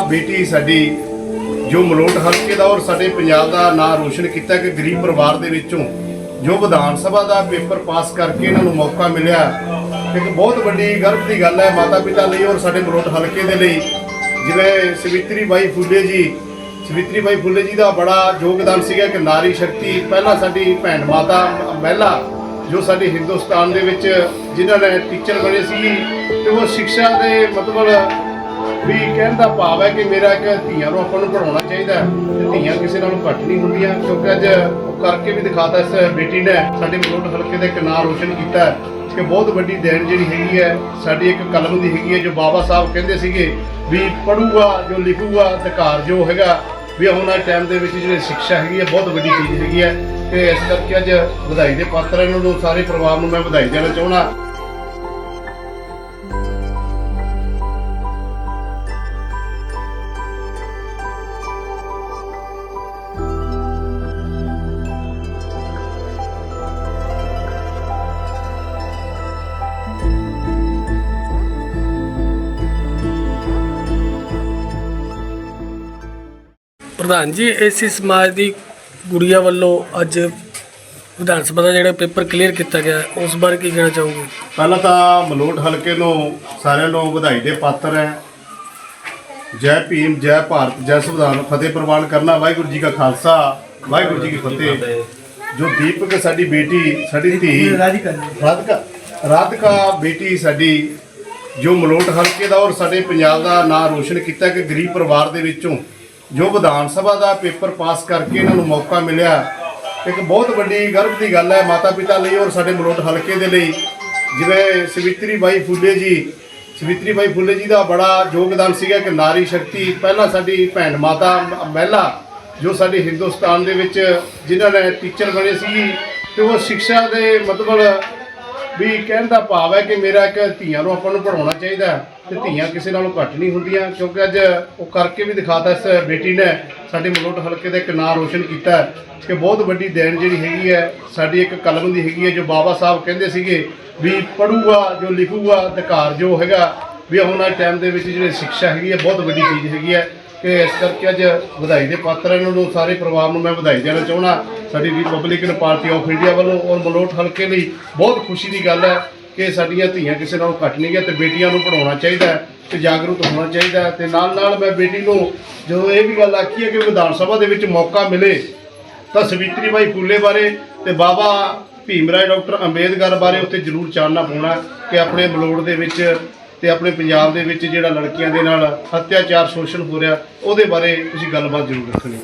ਬੇਟੀ ਸਾਡੀ ਜੋ ਮਲੋਟ ਹਲਕੇ ਦਾ ਔਰ ਸਾਡੇ ਪੰਜਾਬ ਦਾ ਨਾਂ ਰੋਸ਼ਨ ਕੀਤਾ ਕਿ ਗਰੀਬ ਪਰਿਵਾਰ ਦੇ ਵਿੱਚੋਂ ਜੋ ਵਿਧਾਨ ਸਭਾ ਦਾ ਪੇਪਰ ਪਾਸ ਕਰਕੇ ਇਹਨਾਂ ਨੂੰ ਮੌਕਾ ਮਿਲਿਆ, ਇੱਕ ਬਹੁਤ ਵੱਡੀ ਗਰਵ ਦੀ ਗੱਲ ਹੈ ਮਾਤਾ ਪਿਤਾ ਲਈ ਔਰ ਸਾਡੇ ਮਲੋਟ ਹਲਕੇ ਦੇ ਲਈ। ਜਿਵੇਂ ਸਵਿਤਰੀ ਬਾਈ ਫੁੱਲੇ ਜੀ, ਸਵਿਤਰੀ ਬਾਈ ਫੁੱਲੇ ਜੀ ਦਾ ਬੜਾ ਯੋਗਦਾਨ ਸੀਗਾ ਕਿ ਨਾਰੀ ਸ਼ਕਤੀ ਪਹਿਲਾਂ ਸਾਡੀ ਭੈਣ ਮਾਤਾ ਮਹਿਲਾ, ਜੋ ਸਾਡੇ ਹਿੰਦੁਸਤਾਨ ਦੇ ਵਿੱਚ ਜਿਨ੍ਹਾਂ ਨੇ ਟੀਚਰ ਬਣੇ ਸੀ ਤੇ ਉਹ ਸਿੱਖਿਆ ਦੇ ਮਤਲਬ ਵੀ ਕਹਿਣ ਦਾ ਭਾਵ ਹੈ ਕਿ ਮੇਰਾ ਇੱਕ ਧੀਆਂ ਨੂੰ ਆਪਾਂ ਨੂੰ ਪੜਾਉਣਾ ਚਾਹੀਦਾ ਹੈ। ਤੇ ਧੀਆਂ ਕਿਸੇ ਨਾਲੋਂ ਘੱਟ ਨਹੀਂ ਹੁੰਦੀਆਂ, ਕਿਉਂਕਿ ਅੱਜ ਕਰਕੇ ਵੀ ਦਿਖਾਤਾ ਇਸ ਬੇਟੀ ਨੇ ਸਾਡੇ ਮਲੋਟ ਹਲਕੇ ਦਾ ਇੱਕ ਨਾਂ ਰੋਸ਼ਨ ਕੀਤਾ ਕਿ ਬਹੁਤ ਵੱਡੀ ਦੇਣ ਜਿਹੜੀ ਹੈਗੀ ਹੈ, ਸਾਡੀ ਇੱਕ ਕਲਮ ਦੀ ਹੈਗੀ ਹੈ, ਜੋ ਬਾਬਾ ਸਾਹਿਬ ਕਹਿੰਦੇ ਸੀਗੇ ਵੀ ਪੜੂਗਾ ਜੋ ਲਿਖੂਗਾ, ਅਧਿਕਾਰ ਜੋ ਹੈਗਾ, ਵੀ ਆਉਣ ਵਾਲੇ ਟਾਈਮ ਦੇ ਵਿੱਚ ਜਿਹੜੀ ਸਿੱਖਿਆ ਹੈਗੀ ਹੈ, ਬਹੁਤ ਵੱਡੀ ਚੀਜ਼ ਹੈਗੀ ਹੈ। ਤੇ ਇਸ ਕਰਕੇ ਅੱਜ ਵਧਾਈ ਦੇ ਪਾਤਰ ਇਹਨਾਂ ਨੂੰ, ਸਾਰੇ ਪਰਿਵਾਰ ਨੂੰ ਮੈਂ ਵਧਾਈ ਦੇਣਾ ਚਾਹੁੰਦਾ। ਪ੍ਰਧਾਨ ਜੀ ਏਸੀ ਸਮਾਜ ਦੀ ਗੁੜੀਆ ਵੱਲੋਂ ਅੱਜ ਵਿਧਾਨ ਸਭਾ ਦਾ ਜਿਹੜਾ ਪੇਪਰ ਕਲੀਅਰ ਕੀਤਾ ਗਿਆ ਉਸ ਬਾਰੇ ਕੀ ਕਹਿਣਾ ਚਾਹੋਗੇ? ਪਹਿਲਾਂ ਤਾਂ ਮਲੋਟ ਹਲਕੇ ਨੂੰ ਸਾਰਿਆਂ ਨੂੰ ਵਧਾਈ ਦੇ ਪਾਤਰ ਹੈ। ਜੈ ਭੀਮ ਜੈ ਭਾਰਤ ਜੈ ਸੰਵਿਧਾਨ ਫਤਿਹ ਪ੍ਰਵਾਨ ਕਰਨਾ ਵਾਹਿਗੁਰੂ ਜੀ ਕਾ ਖਾਲਸਾ ਵਾਹਿਗੁਰੂ ਜੀ ਕੀ ਫਤਿਹ। ਜੋ ਦੀਪਕ ਸਾਡੀ ਬੇਟੀ ਸਾਡੀ ਧੀ ਰਾਧਿਕਾ ਰਾਧਿਕਾ ਬੇਟੀ ਸਾਡੀ ਜੋ ਮਲੋਟ ਹਲਕੇ ਦਾ ਔਰ ਸਾਡੇ ਪੰਜਾਬ ਦਾ ਨਾਂ ਰੋਸ਼ਨ ਕੀਤਾ ਕਿ ਗਰੀਬ ਪਰਿਵਾਰ ਦੇ ਵਿੱਚੋਂ ਜੋ ਵਿਧਾਨ ਸਭਾ ਦਾ ਪੇਪਰ ਪਾਸ ਕਰਕੇ ਇਹਨਾਂ ਨੂੰ ਮੌਕਾ ਮਿਲਿਆ, ਇੱਕ ਬਹੁਤ ਵੱਡੀ ਗਰਵ ਦੀ ਗੱਲ ਹੈ ਮਾਤਾ ਪਿਤਾ ਲਈ ਔਰ ਸਾਡੇ ਮਲੋਟ ਹਲਕੇ ਦੇ ਲਈ। ਜਿਵੇਂ ਸਵਿਤਰੀ ਬਾਈ ਫੁੱਲੇ ਜੀ, ਸਵਿਤਰੀ ਬਾਈ ਫੁੱਲੇ ਜੀ ਦਾ ਬੜਾ ਯੋਗਦਾਨ ਸੀਗਾ ਕਿ ਨਾਰੀ ਸ਼ਕਤੀ, ਪਹਿਲਾਂ ਸਾਡੀ ਭੈਣ ਮਾਤਾ ਮਹਿਲਾ, ਜੋ ਸਾਡੇ ਹਿੰਦੁਸਤਾਨ ਦੇ ਵਿੱਚ ਜਿਨ੍ਹਾਂ ਨੇ ਟੀਚਰ ਬਣੇ ਸੀ ਤੇ ਉਹ ਸਿੱਖਿਆ ਦੇ ਮਤਲਬ ਵੀ ਕਹਿਣ ਦਾ ਭਾਵ ਹੈ ਕਿ ਮੇਰਾ ਇੱਕ ਧੀਆਂ ਨੂੰ ਆਪਾਂ ਨੂੰ ਪੜਾਉਣਾ ਚਾਹੀਦਾ ਹੈ ਤੇ ਧੀਆਂ ਕਿਸੇ ਨਾਲੋਂ ਘੱਟ ਨਹੀਂ ਹੁੰਦੀਆਂ ਕਿਉਂਕਿ ਅੱਜ ਉਹ ਕਰਕੇ ਵੀ ਦਿਖਾਤਾ ਇਸ ਬੇਟੀ ਨੇ ਸਾਡੇ ਮਲੋਟ ਹਲਕੇ ਦਾ ਇੱਕ ਨਾਂ ਰੋਸ਼ਨ ਕੀਤਾ ਕਿ ਬਹੁਤ ਵੱਡੀ ਦੇਣ ਜਿਹੜੀ ਹੈਗੀ ਹੈ ਸਾਡੀ ਇੱਕ ਕਲਮ ਦੀ ਹੈਗੀ ਹੈ ਜੋ ਬਾਬਾ ਸਾਹਿਬ ਕਹਿੰਦੇ ਸੀਗੇ ਵੀ ਪੜੂਗਾ ਜੋ ਲਿਖੂਗਾ ਅਧਿਕਾਰ ਜੋ ਹੈਗਾ ਵੀ ਆਉਣ ਵਾਲੇ ਟਾਈਮ ਦੇ ਵਿੱਚ ਜਿਹੜੀ ਸਿੱਖਿਆ ਹੈਗੀ ਹੈ ਬਹੁਤ ਵੱਡੀ ਚੀਜ਼ ਹੈਗੀ ਹੈ। ਕਿ ਇਸ ਕਰਕੇ ਅੱਜ ਵਧਾਈ ਦੇ ਪਾਤਰ ਇਹਨਾਂ ਨੂੰ, ਸਾਰੇ ਪਰਿਵਾਰ ਨੂੰ ਮੈਂ ਵਧਾਈ ਦੇਣਾ ਚਾਹੁੰਦਾ। ਸਾਡੀ ਰਿਪਬਲਿਕਨ ਪਾਰਟੀ ਆਫ ਇੰਡੀਆ ਵੱਲੋਂ ਔਰ ਮਲੋਟ ਹਲਕੇ ਲਈ ਬਹੁਤ ਖੁਸ਼ੀ ਦੀ ਗੱਲ ਹੈ ਕਿ ਸਾਡੀਆਂ ਧੀਆਂ ਕਿਸੇ ਨਾਲੋਂ ਘੱਟ ਨਹੀਂ ਹੈ ਤੇ ਬੇਟੀਆਂ ਨੂੰ ਪੜਾਉਣਾ ਚਾਹੀਦਾ ਹੈ ਤੇ ਜਾਗਰੂਕ ਹੋਣਾ ਚਾਹੀਦਾ ਹੈ ਤੇ ਨਾਲ ਨਾਲ ਮੈਂ ਬੇਟੀ ਨੂੰ ਜਦੋਂ ਇਹ ਵੀ ਗੱਲ ਆਖੀ ਹੈ ਕਿ ਵਿਧਾਨ ਸਭਾ ਦੇ ਵਿੱਚ ਮੌਕਾ ਮਿਲੇ ਤਾਂ ਸਵਿਤਰੀ ਬਾਈ ਫੂਲੇ ਬਾਰੇ ਤੇ ਬਾਬਾ ਭੀਮ ਰਾਏ ਡਾਕਟਰ ਅੰਬੇਦਕਰ ਬਾਰੇ ਉੱਤੇ ਜ਼ਰੂਰ ਚਾਨਣਾ ਪਾਉਣਾ ਕਿ ਆਪਣੇ ਮਲੋੜ ਦੇ ਵਿੱਚ ਤੇ ਆਪਣੇ ਪੰਜਾਬ ਦੇ ਵਿੱਚ ਜਿਹੜਾ ਲੜਕੀਆਂ ਦੇ ਨਾਲ ਅਤਿਆਚਾਰ ਸ਼ੋਸ਼ਣ ਹੋ ਰਿਹਾ, ਉਹਦੇ ਬਾਰੇ ਤੁਸੀਂ ਗੱਲਬਾਤ ਜ਼ਰੂਰ ਰੱਖਣੀ।